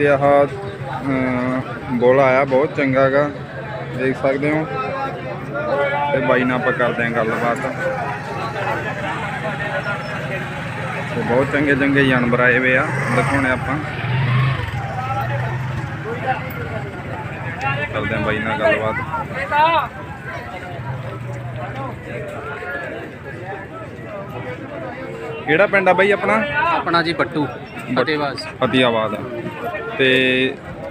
ਤੇ ਆਹ ਬੋਲਾ ਆਇਆ ਬਹੁਤ ਚੰਗਾ ਗਾ। ਦੇਖ ਸਕਦੇ ਹੋ। ਤੇ ਬਾਈ ਨਾਲ ਆਪਾਂ ਕਰਦੇ ਹਾਂ ਗੱਲਬਾਤ। ਤੇ ਬਹੁਤ ਚੰਗੇ ਚੰਗੇ ਜਾਨਵਰ ਆਏ ਵੇ ਆ ਦਿਖਾਉਣੇ ਆਪਾਂ। ਕਰਦੇ ਹਾਂ ਬਾਈ ਨਾਲ ਗੱਲਬਾਤ। ਕਿਹੜਾ ਪਿੰਡ ਆ ਬਾਈ ਆਪਣਾ? ਆਪਣਾ ਜੀ ਬੱਟੂ ਫਤਿਹਵਾਸ ਫਤਿਆਬਾਦ ਆ ਤੇ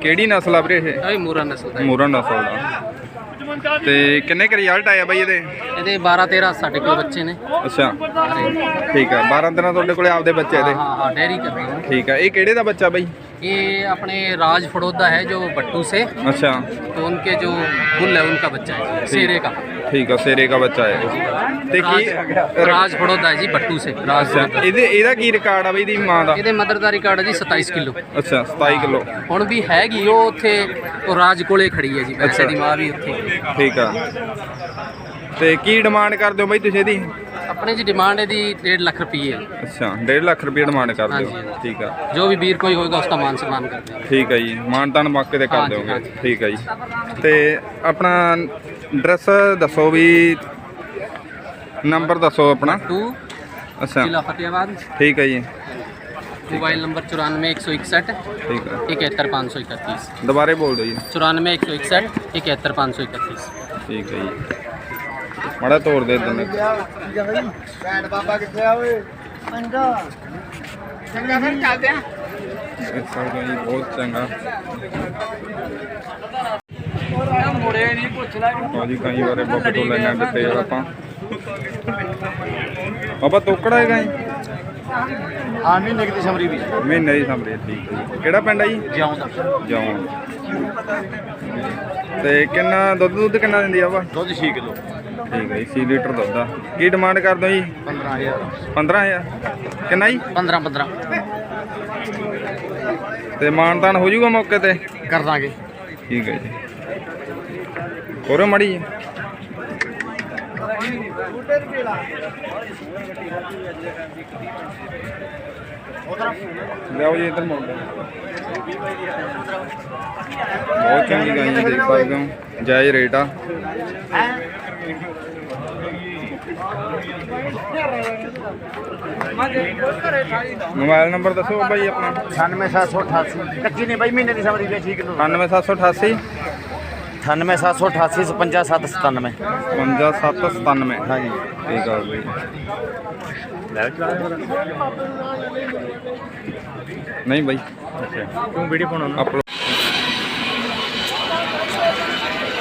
ਕਿਹੜੀ ਨਸਲ ਆ ਵੀਰੇ ਇਹ? ਇਹ ਮੂਰਾ ਨਸਲ ਦਾ ਹੈ। ਨਸਲ ਦਾ। ਤੇ ਕਿੰਨੇ ਕੁ ਰਿਜ਼ਲਟ ਆਇਆ ਬਾਈ ਇਹਦੇ? ਇਹਦੇ 12 13 ਸਾਡੇ ਕੋਲ ਬੱਚੇ ਨੇ। ਅੱਛਾ। ਠੀਕ ਆ 12 ਦਿਨਾਂ ਤੁਹਾਡੇ ਕੋਲੇ ਆਪਦੇ ਬੱਚੇ ਦੇ ਹਾਂ ਡੈਰੀ ਕਰ ਰਹੇ ਠੀਕ ਆ ਇਹ ਕਿਹੜੇ ਦਾ ਬੱਚਾ ਬਾਈ? ये अपने राज फड़ौदा है जो बट्टू से ਅੱਛਾ तो उनके जो बुल है उनका बच्चा है शेरे का ਠੀਕ ਆ ਸੇਰੇ ਦਾ ਬੱਚਾ ਹੈ ਤੇ ਕੀ राज राज फड़ौदा है जी बट्टू से राज ਅੱਛਾ फड़ौदा ਇਹਦੇ ਇਹਦਾ ਕੀ ਰਿਕਾਰਡ ਆ ਬਈ ਦੀ ਮਾਂ ਦਾ ਇਹਦੇ ਮਦਰ ਦਾ ਰਿਕਾਰਡ ਹੈ ਜੀ 27 ਕਿਲੋ ਅੱਛਾ 27 ਕਿਲੋ ਹੁਣ ਵੀ ਹੈਗੀ ਉਹ ਉੱਥੇ ਉਹ ਰਾਜ ਕੋਲੇ ਖੜੀ ਹੈ ਜੀ ਬੱਚੇ ਦੀ ਮਾਂ ਵੀ ਉੱਥੇ ਠੀਕ ਆ ਤੇ ਕੀ ਡਿਮਾਂਡ ਕਰਦੇ ਹੋ ਬਾਈ ਤੁਸੀਂ ਇਹਦੀ ਆਪਣੇ ਜੀ ਡਿਮਾਂਡ ਇਹਦੀ 1.5 ਲੱਖ ਰੁਪਏ ਹੈ ਅੱਛਾ 1.5 ਲੱਖ ਰੁਪਏ ਡਿਮਾਂਡ ਕਰ ਦਿਓ। ਠੀਕ ਆ। ਜੋ ਵੀ ਵੀਰ ਕੋਈ ਹੋਏਗਾ ਉਸ ਦਾ ਮਾਨ ਸਨਮਾਨ ਕਰਦੇ ਹਾਂ ਠੀਕ ਆ ਜੀ ਮਾਨਤਾਨ ਮੌਕੇ ਤੇ ਕਰ ਦਿਓਗੇ। ਠੀਕ ਆ ਜੀ। ਤੇ ਆਪਣਾ ਐਡਰੈਸ ਦੱਸੋ ਵੀ ਨੰਬਰ ਦੱਸੋ ਆਪਣਾ। ਟੂ ਅੱਛਾ। ਜ਼ਿਲ੍ਹਾ ਫਤਿਆਬਾਦ ਠੀਕ ਆ ਜੀ। ਮੋਬਾਈਲ ਨੰਬਰ 9416161531 ਠੀਕ ਆ। 71531 ਦੁਬਾਰੇ ਬੋਲ ਦਿਓ ਜੀ। 9416161531 ਠੀਕ ਆ ਜੀ। ਮਾੜਾ ਤੋੜ ਦੇ ਦਿੰਦੇ ਭੈਣ ਬਾਬਾ ਕਿੱਥੇ ਆ ਓਏ? ਅੰਡਾ ਚੰਗਾ ਫਿਰ ਚੱਲਦੇ ਆ। ਇਸ ਹੋ ਜੀ ਬਹੁਤ ਚੰਗਾ। ਮੁੜੇ ਨਹੀਂ ਪੁੱਛ ਲੈ ਲਓ ਜੀ ਕਈ ਵਾਰੇ ਬੁੱਕ ਤੋਂ ਲੈਣਾ ਡਿਟੇਲ ਆਪਾਂ। ਬਾਬਾ ਤੋਕੜਾ ਹੈਗਾ ਜੀ? ਹਾਂ ਮਹੀਨੇ ਦੀ ਸਮਰੀ ਵੀ। ਮਹੀਨੇ ਦੀ ਸਮਰੇ ਠੀਕ ਹੈ ਜੀ। ਕਿਹੜਾ ਪਿੰਡ ਆ ਜੀ? ਜਿਉਂਦਾ ਜਾਉਂ। ਤੇ ਕਿੰਨਾ ਦੁੱਧ ਦੁੱਧ ਕਿੰਨਾ ਦਿੰਦੀ ਆ ਵਾ ਦੁੱਧ 6 ਕਿਲੋ। ਠੀਕ ਹੈ ਜੀ 6 ਲੀਟਰ ਦੁੱਧ ਆ। ਕੀ ਡਿਮਾਂਡ ਕਰਦੇ ਹੋ ਜੀ? 15000 ਕਿੰਨਾ ਜੀ? 15 15 ਤੇ ਮਾਨਤਾਨ ਹੋ ਜਾਊਗਾ ਮੌਕੇ ਤੇ? ਕਰ ਦਾਂਗੇ। ਠੀਕ ਹੈ ਜੀ। ਹੋਰੇ ਮੜੀ ਜੀ? ਲਿਆਓ ਜੀ ਇੱਧਰ ਮੋੜ ਬਹੁਤ ਚੰਗੀ ਗਾਈ ਹੈ ਦੇਖ ਸਕਦੇ ਹੋ। ਜਾਇਜ਼ ਰੇਟ ਆ। ਮੋਬਾਈਲ ਨੰਬਰ ਦੱਸੋ ਜੀ ਆਪਣਾ। 97788 ਕੱਚੀ ਨਹੀਂ ਬਾਈ ਮਹੀਨੇ ਦੀ ਸਮਰੀ ਵੀ 6 ਕਿਲੋ 98788 97788 55797 5797 ਹਾਂਜੀ। ਠੀਕ ਆ ਬਈ। ਨਹੀਂ ਬਾਈ। ਤੂੰ ਵੀਡੀਓ ਪਾਉਣਾ ਅਪਲੋਡ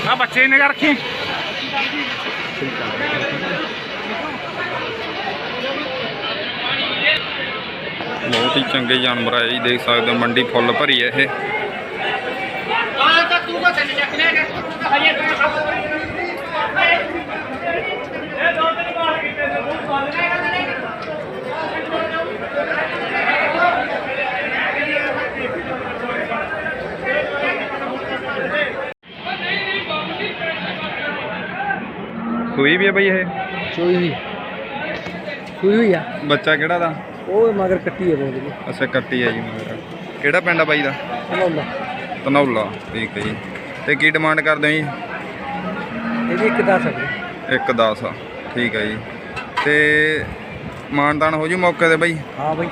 ਆ ਬੱਚੇ ਨੇ ਰੱਖੀ। ਬਹੁਤ ਹੀ ਚੰਗੇ ਜਾਨਵਰ ਆ ਜੀ ਦੇਖ ਸਕਦੇ ਹੋ ਮੰਡੀ ਫੁੱਲ ਭਰੀ ਹੈ ਇਹ। ਕੋਈ ਵੀ ਹੈ ਬਈ ਇਹ? ਸੂਈ ਹੋਈ। ਸੂਈ ਹੋਈ ਬੱਚਾ ਕਿਹੜਾ ਦਾ? ਉਹ ਮਗਰ ਕੱਟੀ ਹੈ ਬੋਲਦੇ ਅੱਛਾ ਕੱਟੀ ਹੈ ਜੀ ਮਗਰ। ਕਿਹੜਾ ਪਿੰਡ ਆ ਬਾਈ ਦਾ? ਤਨੌਲਾ ਤਨੌਲਾ ਠੀਕ ਹੈ ਜੀ। ਤੇ ਕੀ ਡਿਮਾਂਡ ਕਰਦੇ ਹੋ ਜੀ? ਇਹਦੀ ਇੱਕ ਦੱਸ ਸਕਦੇ ਇੱਕ 10 ਆ ਠੀਕ ਹੈ ਜੀ। ਤੇ ਮਾਨਦਾਨ ਹੋ ਜੂ ਮੌਕੇ ਤੇ ਬਾਈ? ਹਾਂ ਬਈ।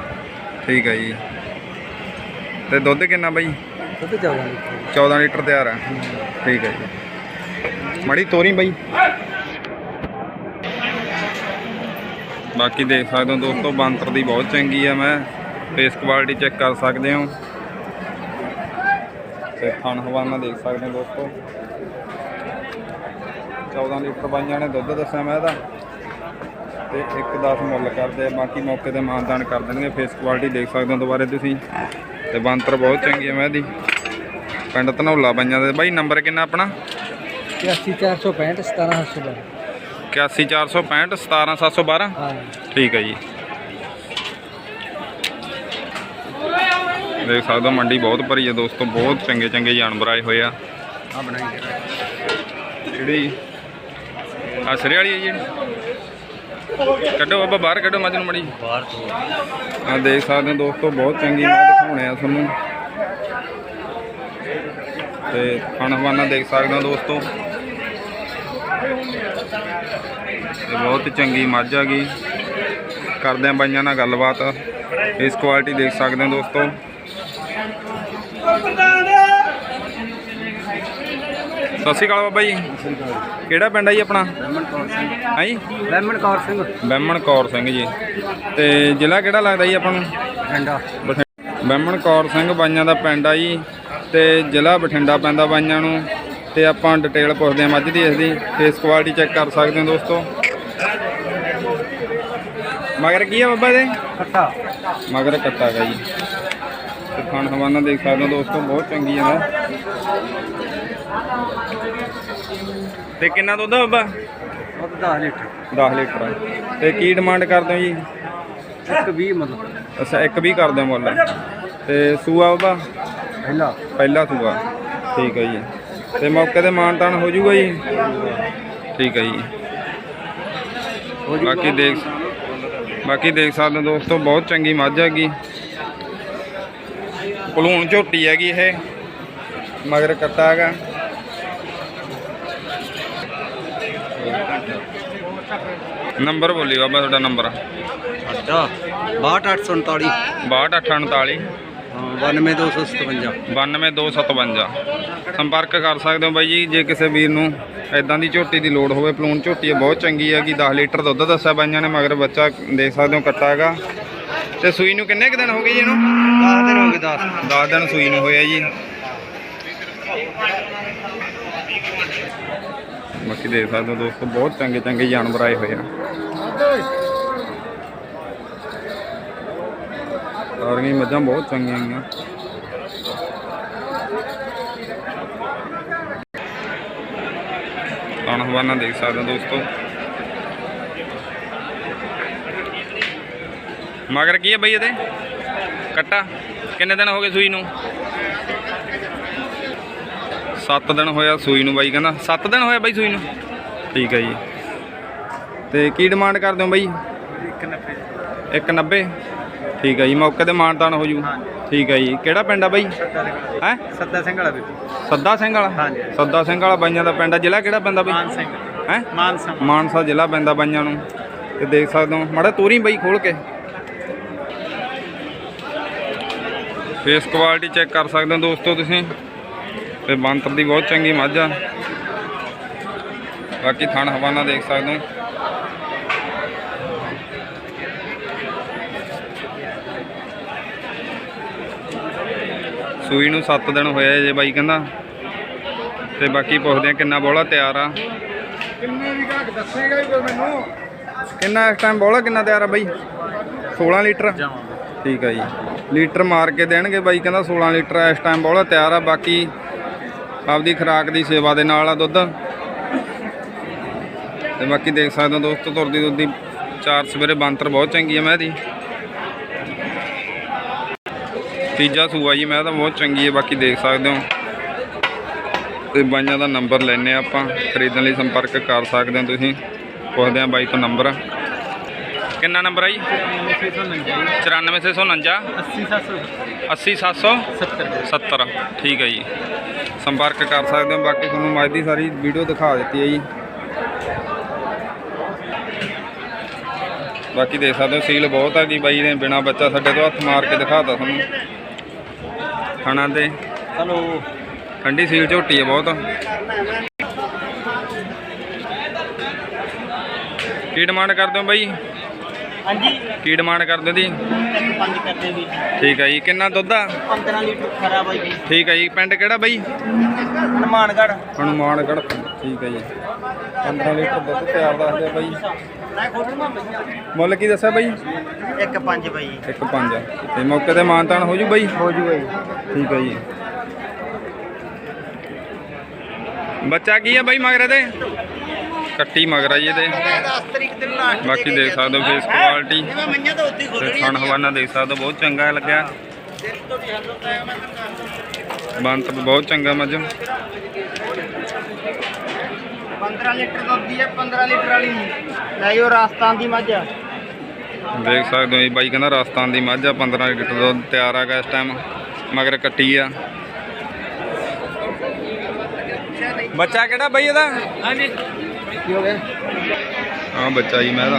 ਠੀਕ ਹੈ ਜੀ। ਤੇ ਦੁੱਧ ਕਿੰਨਾ ਬਾਈ? ਦੁੱਧ 14 ਲੀਟਰ। ਤਿਆਰ ਆ। ਠੀਕ ਹੈ ਜੀ। ਮੜੀ ਤੋਰੀ ਬਾਈ। ਬਾਕੀ ਦੇਖ ਸਕਦੇ ਹੋ ਦੋਸਤੋ ਬਾਂਤਰ ਦੀ ਬਹੁਤ ਚੰਗੀ ਆ ਮੈਂ। ਫੇਸ ਕੁਆਲਿਟੀ ਚੈੱਕ ਕਰ ਸਕਦੇ ਹੋ। ਤੇ ਖਾਣ ਹਵਾਨਾ ਦੇਖ ਸਕਦੇ ਹੋ ਦੋਸਤੋ। 14 ਲੀਟਰ ਬਾਈਆਂ ਨੇ ਦੁੱਧ ਦੱਸਿਆ ਮੈਂ ਇਹਦਾ। ਤੇ 1.10 ਮੁੱਲ ਕਰਦੇ ਬਾਕੀ ਮੌਕੇ ਤੇ ਮਾਨਦਾਨ ਕਰ ਦੇਣਗੇ ਫੇਸ ਕੁਆਲਿਟੀ ਦੇਖ ਸਕਦੇ ਹੋ ਦੁਬਾਰੇ ਤੁਸੀਂ। ਤੇ ਬੰਤਰ ਬਹੁਤ ਚੰਗੀ ਹੈ ਮੈਂ ਇਹਦੀ। ਪਿੰਡ ਧਨੌਲਾ ਬਾਈਆਂ ਦੇ। ਬਾਈ ਨੰਬਰ ਕਿੰਨਾ ਆਪਣਾ? 84465 17712 84465 17712 ਠੀਕ ਹੈ ਜੀ। ਦੇਖ ਸਕਦੇ ਹੋ ਮੰਡੀ ਬਹੁਤ ਭਰੀ ਹੈ ਦੋਸਤੋ ਬਹੁਤ ਚੰਗੇ ਚੰਗੇ ਜਾਨਵਰ ਆਏ ਹੋਏ ਆ। ਆ ਬਣਾਈ ਜਿਹੜੀ ਆ ਸਰੇ ਵਾਲੀ ਹੈ ਜੀ? ਕੱਢੋ ਬਾਬਾ ਬਾਹਰ ਕੱਢੋ ਮੱਝ ਨੂੰ ਮੜੀ। ਬਾਹਰ ਤੋਂ। ਆ ਦੇਖ ਸਕਦੇ ਹੋ ਦੋਸਤੋ ਬਹੁਤ ਚੰਗੀ ਮੈਂ ਦਿਖਾਉਣੇ ਆ ਤੁਹਾਨੂੰ। ਤੇ ਖਾਣ ਦੇਖ ਸਕਦੇ ਹੋ ਦੋਸਤੋ। ਇਹ ਬਹੁਤ ਚੰਗੀ ਮੱਝ ਆ ਗਈ। ਕਰਦੇ ਆ ਬਾਈਆਂ ਨਾਲ ਗੱਲਬਾਤ। ਇਸ ਕੁਆਲਿਟੀ ਦੇਖ ਸਕਦੇ ਹੋ ਦੋਸਤੋ। ਸਤਿ ਸ਼੍ਰੀ ਅਕਾਲ ਬਾਬਾ ਜੀ। ਕਿਹੜਾ ਪਿੰਡ ਆ ਜੀ ਆਪਣਾ? ਹੈ ਜੀ? ਲੈਮਨ ਕੌਰ ਸਿੰਘ। ਬਹਿਮਣ ਕੌਰ ਸਿੰਘ ਜੀ। ਤੇ ਜ਼ਿਲ੍ਹਾ ਕਿਹੜਾ ਲੱਗਦਾ ਜੀ ਆਪਾਂ ਨੂੰ? ਠੰਡਾ ਬਹਿਮਣ ਕੌਰ ਸਿੰਘ ਬਾਈਆਂ ਦਾ ਪਿੰਡ ਆ ਜੀ। ਤੇ ਜ਼ਿਲ੍ਹਾ ਬਠਿੰਡਾ ਪੈਂਦਾ ਬਾਈਆਂ ਨੂੰ। ਤੇ ਆਪਾਂ ਡਿਟੇਲ ਪੁੱਛਦੇ ਹਾਂ ਮੱਝ ਦੀ ਇਸ ਦੀ। ਫੇਸ ਕੁਆਲਿਟੀ ਚੈੱਕ ਕਰ ਸਕਦੇ ਹੋ ਦੋਸਤੋ। ਮਗਰ ਕੀ ਆ ਬਾਬਾ ਇਹਦੇ? ਕੱਟਾ ਮਗਰ ਕੱਟਾ ਗਾ ਜੀ। ਖਾਣ ਹਵਾਨਾ ਦੇਖ ਸਕਦੇ ਹੋ ਦੋਸਤੋ ਬਹੁਤ ਚੰਗੀ ਆ ਨਾ ਤੇ ਕਿੰਨਾ ਦੁੱਧ ਆ ਬਾਬਾ? ਉਹ 10 ਲੀਟਰ। 10 ਲੀਟਰ ਆ। ਤੇ ਕੀ ਡਿਮਾਂਡ ਕਰਦੇ ਹੋ ਜੀ? ਇੱਕ 20 ਮਤਲਬ। ਅੱਛਾ ਇੱਕ ਵੀ ਕਰਦੇ ਹੋ ਮੁੱਲ। ਤੇ ਸੂਆ ਬਾਬਾ? ਪਹਿਲਾ। ਪਹਿਲਾ ਸੂਆ। ਠੀਕ ਹੈ ਜੀ। ਤੇ ਮੌਕੇ ਤੇ ਮਾਨਤਾਨ ਹੋ ਜਾਊਗਾ ਜੀ? ਠੀਕ ਹੈ ਜੀ ਬਾਕੀ ਦੇਖ ਬਾਕੀ ਦੇਖ ਸਕਦੇ ਹੋ ਦੋਸਤੋ ਬਹੁਤ ਚੰਗੀ ਮੱਝ ਹੈਗੀ। ਭਲੂਣ ਝੋਟੀ ਹੈਗੀ ਇਹ ਮਗਰ ਕੱਟਾ ਹੈਗਾ। ਨੰਬਰ ਬੋਲੀ ਬਾਬਾ ਤੁਹਾਡਾ ਨੰਬਰ। ਅੱਛਾ 62839 6248 ਹਾਂ 92257 92257 ਸੰਪਰਕ ਕਰ ਸਕਦੇ ਹੋ ਬਾਈ ਜੀ ਜੇ ਕਿਸੇ ਵੀਰ ਨੂੰ ਐਦਾਂ ਦੀ ਝੋਟੀ ਦੀ ਲੋੜ ਹੋਵੇ ਪਲੂਨ ਝੋਟੀ ਬਹੁਤ ਚੰਗੀ ਹੈਗੀ 10 ਲੀਟਰ ਦੁੱਧ ਦੱਸਿਆ ਬਾਈਆਂ ਨੇ ਮਗਰ ਬੱਚਾ ਦੇਖ ਸਕਦੇ ਹੋ ਕੱਟਾ ਹੈਗਾ। ਤੇ ਸੂਈ ਨੂੰ ਕਿੰਨੇ ਕੁ ਦਿਨ ਹੋ ਗਏ ਜੀ ਇਹਨੂੰ? 10 ਦਿਨ ਹੋ ਗਏ 10 10 ਦਿਨ ਸੂਈ ਨੂੰ ਹੋਇਆ ਜੀ। ਬਾਕੀ ਦੇਖ ਸਕਦੇ ਹੋ ਦੋਸਤੋ ਬਹੁਤ ਚੰਗੇ ਚੰਗੇ ਜਾਨਵਰ ਆਏ ਹੋਏ ਆ। ਸਾਰੀਆਂ ਮੱਝਾਂ ਬਹੁਤ ਚੰਗੀਆਂ ਹੈਗੀਆਂ ਕਣ ਹਵਾਨਾ ਦੇਖ ਸਕਦੇ ਹੋ ਦੋਸਤੋ। ਮਗਰ ਕੀ ਹੈ ਬਈ ਇਹਦੇ? ਕੱਟਾ? ਕਿੰਨੇ ਦਿਨ ਹੋ ਗਏ ਸੂਈ ਨੂੰ? 7 ਦਿਨ ਹੋਇਆ ਸੂਈ ਨੂੰ ਬਾਈ ਕਹਿੰਦਾ। 7 ਦਿਨ ਹੋਇਆ ਬਾਈ ਸੂਈ ਨੂੰ? ਠੀਕ ਹੈ ਜੀ। ਤੇ ਕੀ ਡਿਮਾਂਡ ਕਰਦੇ ਹੋ ਬਾਈ? 190 ਠੀਕ ਹੈ ਜੀ ਮੌਕੇ ਤੇ ਮਾਨਤਾਨ ਹੋ ਜੂ। ਠੀਕ ਹੈ ਜੀ। ਕਿਹੜਾ ਪਿੰਡ ਆ ਬਾਈ? ਹੈ? ਸੱਦਾ ਸਿੰਘ ਵਾਲਾ ਬੀਬੀ ਸੱਦਾ ਸਿੰਘ ਵਾਲਾ? ਹਾਂਜੀ। ਸੱਦਾ ਸਿੰਘ ਵਾਲਾ ਬਾਈਆਂ ਦਾ ਪਿੰਡ ਆ। ਜ਼ਿਲ੍ਹਾ ਕਿਹੜਾ ਪੈਂਦਾ ਬਾਈ? ਮਾਨ ਸਿੰਘ ਹੈ? ਮਾਨਸਾ। ਮਾਨਸਾ ਜ਼ਿਲ੍ਹਾ ਪੈਂਦਾ ਬਾਈਆਂ ਨੂੰ। ਤੇ ਦੇਖ ਸਕਦੇ ਹੋ। ਮਾੜਾ ਤੋਰੀ ਬਾਈ ਖੋਲ ਕੇ। ਫੇਸ ਕੁਆਲਿਟੀ ਚੈੱਕ ਕਰ ਸਕਦੇ ਹੋ ਦੋਸਤੋ ਤੁਸੀਂ। ਤੇ ਬੰਤਰ ਦੀ ਬਹੁਤ ਚੰਗੀ ਮੱਝ ਆ। ਬਾਕੀ ਥਣ ਹਵਾਨਾ ਦੇਖ ਸਕਦੇ ਹੋ। ਸੂਈ ਨੂੰ 7 ਦਿਨ ਹੋਇਆ ਜੇ ਬਾਈ ਕਹਿੰਦਾ। ਤੇ ਬਾਕੀ ਪੁੱਛਦੇ ਆ ਕਿੰਨਾ ਬੋਲਾ ਤਿਆਰ ਆ। ਕਿੰਨੇ ਵੀ ਘੱਟ ਦੱਸੇਗਾ ਹੀ ਮੈਨੂੰ। ਕਿੰਨਾ ਇਸ ਟਾਈਮ ਬੋਲਾ ਕਿੰਨਾ ਤਿਆਰ ਆ ਬਾਈ? 16 ਲੀਟਰ। ਠੀਕ ਆ ਜੀ। ਲੀਟਰ ਮਾਰ ਕੇ ਦੇਣਗੇ ਬਾਈ, ਕਹਿੰਦਾ 16 ਲੀਟਰ ਇਸ ਟਾਈਮ ਬੋਲਾ ਤਿਆਰ ਆ, ਬਾਕੀ ਆਪਦੀ ਖੁਰਾਕ ਦੀ ਸੇਵਾ ਦੇ ਨਾਲ ਆ ਦੁੱਧ। ਤੇ ਬਾਕੀ ਦੇਖ ਸਕਦੇ ਹੋ ਦੋਸਤੋ, ਤੁਰਦੀ ਦੁੱਧ ਦੀ ਚਾਰ ਸਵੇਰੇ ਬੰਤਰ ਬਹੁਤ ਚੰਗੀ ਆ ਮੈਂ ਦੀ। ਤੀਜਾ ਸੂਆ ਜੀ, ਮੈਂ ਤਾਂ ਬਹੁਤ ਚੰਗੀ ਹੈ ਬਾਕੀ ਦੇਖ ਸਕਦੇ ਹੋ। ਤੇ ਬਾਈਆਂ ਦਾ ਨੰਬਰ ਲੈਣੇ ਆਪਾਂ, ਖਰੀਦਣ ਲਈ ਸੰਪਰਕ ਕਰ ਸਕਦੇ ਹੋ ਤੁਸੀਂ। ਪੁੱਛਦੇ ਆ ਬਾਈ ਤੋਂ ਨੰਬਰ ਕਿੰਨਾ ਨੰਬਰ ਆ ਜੀ? 94649 80770 70 ਠੀਕ ਹੈ ਜੀ। ਸੰਪਰਕ ਕਰ ਸਕਦੇ ਹੋ ਬਾਕੀ ਤੁਹਾਨੂੰ ਮੱਝ ਦੀ ਸਾਰੀ ਵੀਡੀਓ ਦਿਖਾ ਦਿੱਤੀ ਹੈ ਜੀ। ਬਾਕੀ ਦੇਖ ਸਕਦੇ ਹੋ ਸੀਲ ਬਹੁਤ ਹੈਗੀ ਬਾਈ ਨੇ ਬਿਨਾ ਬੱਚਾ ਸਾਡੇ ਤੋਂ ਹੱਥ ਮਾਰ ਕੇ ਦਿਖਾਤਾ ਤੁਹਾਨੂੰ। ਖਾਣਾ ਤੇ ਹਲੋ। ਠੰਡੀ ਸੀਲ ਝੋਟੀ ਹੈ ਬਹੁਤ। ਕੀ ਡਿਮਾਂਡ ਕਰਦੇ ਹੋ ਬਾਈ? ਹਾਂਜੀ। ਕੀ ਡਿਮਾਂਡ ਕਰਦੇ ਹੋ ਦੀ ਪੰਜ ਕਰਦੇ ਵੀ ਠੀਕ ਹੈ ਜੀ ਕਿੰਨਾ ਦੁੱਧ ਆ? 15 ਲੀਟਰ ਖਰਾ ਬਾਈ ਜੀ। ਠੀਕ ਹੈ ਜੀ ਪਿੰਡ ਕਿਹੜਾ ਬਾਈ? ਹਨੂਮਾਨਗੜ੍ਹ। ਹਨੂਮਾਨਗੜ੍ਹ ਠੀਕ ਹੈ ਜੀ। 15 ਲੀਟਰ ਦੁੱਧ ਤਿਆਰ ਦੱਸਦੇ ਬਾਈ। ਮੁੱਲ ਕੀ ਦੱਸਿਆ ਬਾਈ? ਇੱਕ ਪੰਜ ਬਾਈ। ਇੱਕ ਪੰਜ। ਤੇ ਮੌਕੇ ਤੇ ਮਾਨਤਾਨ ਹੋ ਜੂ ਬਾਈ? ਹੋ ਜੀ ਠੀਕ ਹੈ ਜੀ। ਬੱਚਾ ਕੀ ਆ ਬਾਈ ਮਗਰ ਇਹਦੇ ਕੱਟੀ ਮਗਰ ਆ ਜੀ ਇਹਦੇ। 10 ਤਰੀਕ ਤੇ ਲਾਸਟ ਬਾਕੀ ਦੇਖ ਸਕਦੇ ਹੋ ਫੇਸ ਕੁਆਲਿਟੀ ਤਾਂ ਖਾਣ ਹਵਾਨਾ ਦੇਖ ਸਕਦੇ ਹੋ ਬਹੁਤ ਚੰਗਾ ਲੱਗਿਆ। ਬੰਤ ਬਹੁਤ ਚੰਗਾ ਮੱਝ 15 ਲੀਟਰ ਦੁੱਧ ਦੀ ਹੈ 15 ਲੀਟਰ ਵਾਲੀ ਲੈ ਜੋ ਰਾਜਸਥਾਨ ਦੀ ਮੱਝ। ਆ ਦੇਖ ਸਕਦੇ ਹੋ ਜੀ ਬਾਈ ਕਹਿੰਦਾ ਰਾਜਸਥਾਨ ਦੀ ਮੱਝ ਆ 15 ਲੀਟਰ ਦੁੱਧ ਤਿਆਰ ਹੈਗਾ ਇਸ ਟਾਈਮ ਮਗਰ ਕੱਟੀ ਆ। ਬੱਚਾ ਕਿਹੜਾ ਬਈ ਇਹਦਾ? ਹਾਂਜੀ। ਕੀ ਹੋ ਗਿਆ? ਹਾਂ ਬੱਚਾ ਜੀ ਮੈਂ ਇਹਦਾ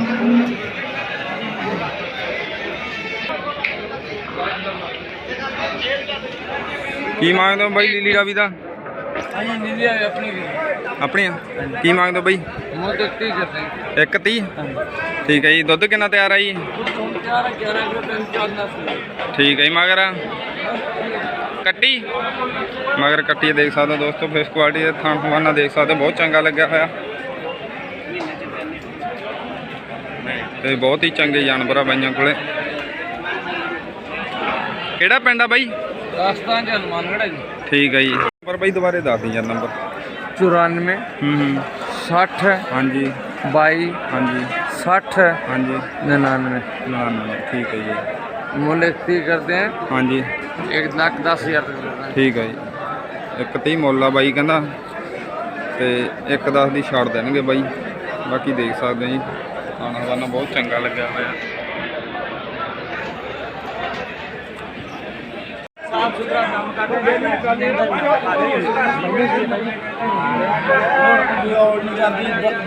ਕੀ ਮੰਗਦੇ ਹੋ ਬਾਈ ਲੀਲੀ ਰਾਵੀ ਦਾ? ਹਾਂਜੀ ਨੀਲੀ ਆ ਆਪਣੀ ਵੀ। ਆਪਣੀ ਕੀ ਮੰਗਦੇ ਹੋ ਬਾਈ? ਮੋਹ ਦੇਖਤੀ ਕਰਦੇ ਇੱਕ 30 ਠੀਕ ਹੈ ਜੀ ਦੁੱਧ ਕਿੰਨਾ ਤਿਆਰ ਆ ਜੀ? ਤੁਮ ਚਾਰ 11 ਕਿਲੋ ਤਿੰਨ ਚਾਰ ਨਾ ਠੀਕ ਹੈ ਜੀ ਮਗਰ। ਕੱਟੀ? ਮਗਰ ਕੱਟੀ ਦੇਖ ਸਕਦੇ ਹੋ ਦੋਸਤੋ ਫੇਸ ਕੁਆਲਿਟੀ ਦੇ ਥਾਂ ਹਵਾਨਾ ਦੇਖ ਸਕਦੇ ਬਹੁਤ ਚੰਗਾ ਲੱਗਿਆ ਹੋਇਆ। ਤੇ ਬਹੁਤ ਹੀ ਚੰਗੇ ਜਾਨਵਰ ਆ ਬਾਈਆਂ ਕੋਲੇ। ਕਿਹੜਾ ਪਿੰਡ ਆ ਬਾਈ? ਰਾਜਸਥਾਨ ਚ ਹਨੂਮਾਨਗੜ੍ਹ ਜੀ। ਠੀਕ ਆ ਜੀ। ਪਰ ਬਾਈ ਦੁਬਾਰੇ ਦੱਸ ਦਿਓ ਨੰਬਰ। 94 ਹੂੰ ਹੂੰ। 60 ਹਾਂਜੀ। 22 ਹਾਂਜੀ। 60 ਹਾਂਜੀ। 99 99 ਠੀਕ ਹੈ ਜੀ। ਮੁੱਲ ਇਸਤੀ ਕਰਦੇ ਆ। ਹਾਂਜੀ। 1 ਲੱਖ 10 ਹਜ਼ਾਰ ਠੀਕ ਹੈ ਜੀ। ਇੱਕ ਤੇ ਮੁੱਲ ਆ ਬਾਈ ਕਹਿੰਦਾ। ਤੇ 1 10 ਦੀ ਛੱਡ ਦੇਣਗੇ ਬਾਈ। ਬਾਕੀ ਦੇਖ ਸਕਦੇ ਆ ਜੀ। ਵਾਨਾ ਬਹੁਤ ਚੰਗਾ ਲੱਗਿਆ ਹੋਇਆ।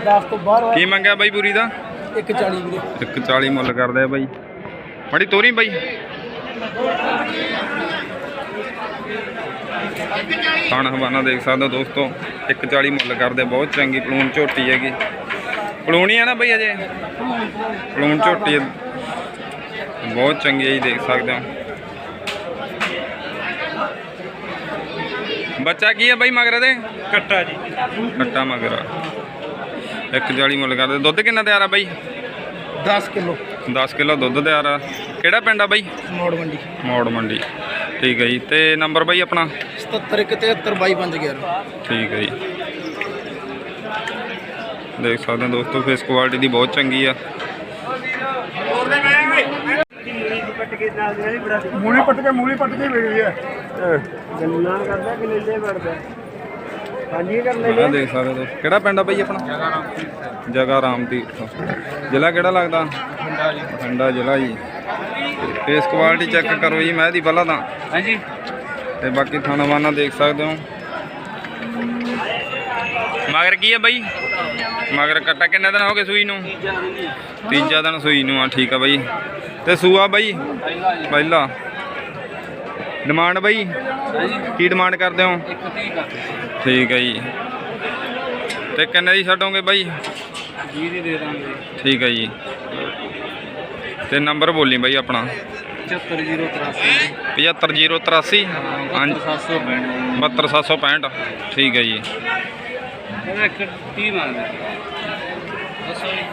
ਦਸ ਤੋਂ ਬਾਹਰ ਕੀ ਮੰਗਿਆ ਬਾਈ ਪੂਰੀ ਦਾ? 140 ਵੀਰੇ। ਇੱਕ 40 ਮੁੱਲ ਕਰਦੇ ਆ ਬਾਈ। ਮੜੀ ਤੋਰੀ ਬਾਈ। ਖਾਣਾ ਹਵਾਨਾ ਦੇਖ ਸਕਦੇ ਹੋ ਦੋਸਤੋ। ਇੱਕ 40 ਮੁੱਲ ਕਰਦੇ ਬਹੁਤ ਚੰਗੀ ਪਲੂਨ ਝੋਟੀ ਹੈਗੀ। ਪਲੂਨ ਹੀ ਆ ਨਾ ਬਾਈ ਅਜੇ ਪਲੂਨ ਝੋਟੀ। ਬਹੁਤ ਚੰਗੀ ਹੈ ਜੀ ਦੇਖ ਸਕਦੇ ਹੋ। ਬੱਚਾ ਕੀ ਹੈ ਬਾਈ ਮਗਰ ਦੇ ਕੱਟਾ ਜੀ। ਕੱਟਾ ਮਗਰ। ਇੱਕ 40 ਮੁੱਲ ਕਰਦੇ ਦੁੱਧ ਕਿੰਨਾ ਤਿਆਰ ਆ ਬਾਈ? 10 ਕਿਲੋ। 10 ਕਿਲੋ ਦੁੱਧ ਤਿਆਰ ਆ। ਕਿਹੜਾ ਪਿੰਡ ਆ ਬਾਈ? ਮੋੜ ਮੰਡੀ। ਮੋੜ ਮੰਡੀ। ਠੀਕ ਹੈ ਜੀ। ਤੇ ਨੰਬਰ ਬਾਈ ਆਪਣਾ? 77 73 22 5 11 ਠੀਕ ਹੈ ਜੀ। ਦੇਖ ਸਕਦੇ ਹੋ ਦੋਸਤੋ ਫੇਸ ਕੁਆਲਿਟੀ ਦੀ ਬਹੁਤ ਚੰਗੀ ਆ। ਮੂਲੀ ਪੱਟ ਕੇ ਮੂਲੀ ਪੱਟ ਕੇ ਵੇਚਦੀ ਹੈ ਗੱਲਾਂ ਕਰਦਾ ਕਿ ਲੈਲੇ ਵੜਦਾ ਹਾਂਜੀ ਕਰ ਆਹ ਦੇਖ ਸਕਦੇ ਹੋ। ਕਿਹੜਾ ਪਿੰਡ ਆ ਬਾਈ ਆਪਣਾ? ਜਗਾ ਰਾਮ ਤੀਰਥ ਜ਼ਿਲ੍ਹਾ ਕਿਹੜਾ ਲੱਗਦਾ? ਬਠਿੰਡਾ ਜ਼ਿਲ੍ਹਾ ਜੀ। ਫੇਸ ਕੁਆਲਿਟੀ ਚੈੱਕ ਕਰੋ ਜੀ ਮੈਂ ਦੀ ਪਹਿਲਾਂ ਤਾਂ। ਹਾਂਜੀ। ਤੇ ਬਾਕੀ ਥਾਣਾ ਵਾਨਾ ਦੇਖ ਸਕਦੇ ਹੋ। ਮਗਰ ਕੀ ਹੈ ਬਾਈ? ਮਗਰ ਕੱਟਾ ਕਿੰਨੇ ਦਿਨ ਹੋ ਗਏ ਸੂਈ ਨੂੰ? ਤੀਜਾ ਦਿਨ ਸੂਈ ਨੂੰ ਆ ਠੀਕ ਆ ਬਾਈ। ਤੇ ਸੂਆ ਬਾਈ? ਪਹਿਲਾ। ਡਿਮਾਂਡ ਬਾਈ? ਕੀ ਡਿਮਾਂਡ ਕਰਦੇ ਹੋ? ਠੀਕ ਹੈ ਜੀ। ਤੇ ਕਿੰਨੇ ਦੀ ਛੱਡੋਗੇ ਬਾਈ? ਜੀ ਦੀ ਦੇ ਦਾਂਗੇ ਠੀਕ ਹੈ ਜੀ। ਤੇ ਨੰਬਰ ਬੋਲੀ ਬਾਈ ਆਪਣਾ। 74083 75083 ਹਾਂਜੀ। 765 72765 ਠੀਕ ਹੈ ਜੀ। ਇਹਦਾ ਇੱਕ 30 ਮੰਗਦੇ ਦੱਸੋ ਜੀ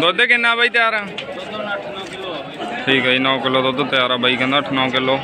ਦੁੱਧ ਕਿੰਨਾ ਬਾਈ ਤਿਆਰ ਆ? ਠੀਕ ਹੈ ਜੀ 9 ਕਿਲੋ ਦੁੱਧ ਤਿਆਰ ਆ ਬਾਈ ਕਹਿੰਦਾ 8-9 ਕਿਲੋ।